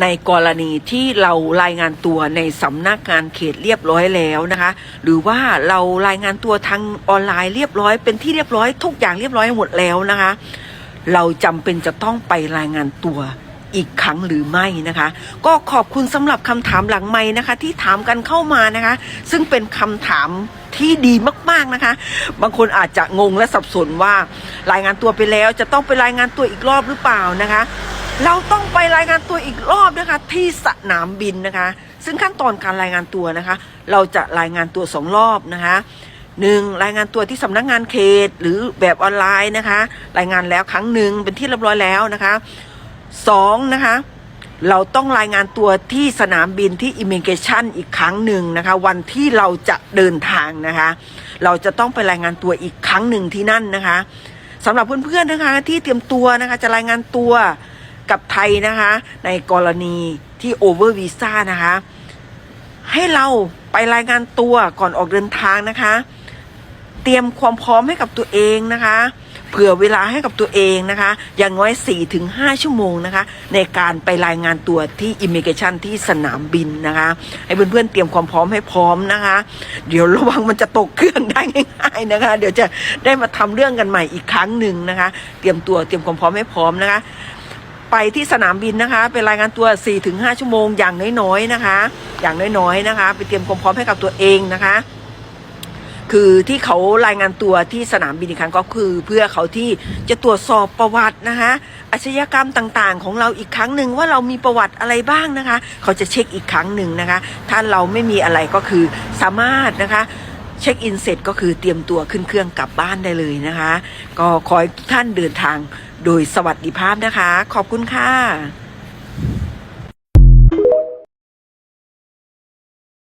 ในกรณีที่เรารายงานตัวในสำนักงานเขตเรียบร้อยแล้วนะคะ หรือว่าเรารายงานตัวทางออนไลน์เรียบร้อย เป็นที่เรียบร้อยทุกอย่างเรียบร้อยหมดแล้วนะคะ เราจำเป็นจะต้องไปรายงานตัวอีกครั้งหรือไม่นะคะ ก็ขอบคุณสำหรับคำถามหลังไม่นะคะ ที่ถามกันเข้ามานะคะ ซึ่งเป็นคำถามที่ดีมากๆนะคะ บางคนอาจจะงงและสับสนว่า รายงานตัวไปแล้วจะต้องไปรายงานตัวอีกรอบหรือเปล่านะคะ เราต้องไปรายงานตัวอีกรอบนะคะที่สนามบินนะคะ ซึ่งขั้นตอนการรายงานตัวนะคะ เราจะรายงานตัวสองรอบนะคะหนึ่งรายงานตัวที่สำนักงานเขตหรือแบบออนไลน์นะคะ รายงานแล้วครั้งหนึ่งเป็นที่เรียบร้อยแล้วนะคะสองนะคะเราต้องรายงานตัวที่สนามบินที่อิมิเกชันอีกครั้งหนึ่งนะคะ วันที่เราจะเดินทางนะคะ เราจะต้องไปรายงานตัวอีกครั้งหนึ่งที่นั่นนะคะสำหรับเพื่อนๆนะคะที่เตรียมตัวนะคะจะรายงานตัว กับไทยนะคะ ในกรณีที่โอเวอร์วีซ่านะคะ ให้เราไปรายงานตัวก่อนออกเดินทางนะคะ เตรียมความพร้อมให้กับตัวเองนะคะเผื่อเวลาให้กับตัวเองนะคะ อย่างน้อย 4-5 ชั่วโมงนะคะ ในการไปรายงานตัวที่อิมิเกชันที่สนามบินนะคะ ให้เพื่อนๆเตรียมความพร้อมให้พร้อมนะคะ เดี๋ยวระวังมันจะตกเครื่องได้ง่ายๆนะคะ เดี๋ยวจะได้มาทำเรื่องกันใหม่อีกครั้งหนึ่งนะคะ เตรียมตัวเตรียมความพร้อมให้พร้อมนะคะ ไปที่สนามบินนะคะไปรายงานตัว 4-5 ชั่วโมงอย่างน้อยๆนะคะ อย่างน้อยๆนะคะ ไปเตรียมความพร้อมให้กับตัวเองนะคะ คือที่เขารายงานตัวที่สนามบินอีกครั้งก็คือ เพื่อเขาที่จะตรวจสอบประวัตินะคะอาชญากรรมต่างๆ ของเราอีกครั้งหนึ่งว่าเรามีประวัติอะไรบ้างนะคะ เขาจะเช็คอีกครั้งหนึ่งนะคะ ถ้าเราไม่มีอะไรก็คือสามารถนะคะเช็คอินเสร็จก็คือเตรียมตัวขึ้นเครื่องกลับบ้านได้เลยนะคะ ก็ขอให้ท่านเดินทาง โดยสวัสดิภาพนะคะ ขอบคุณค่ะ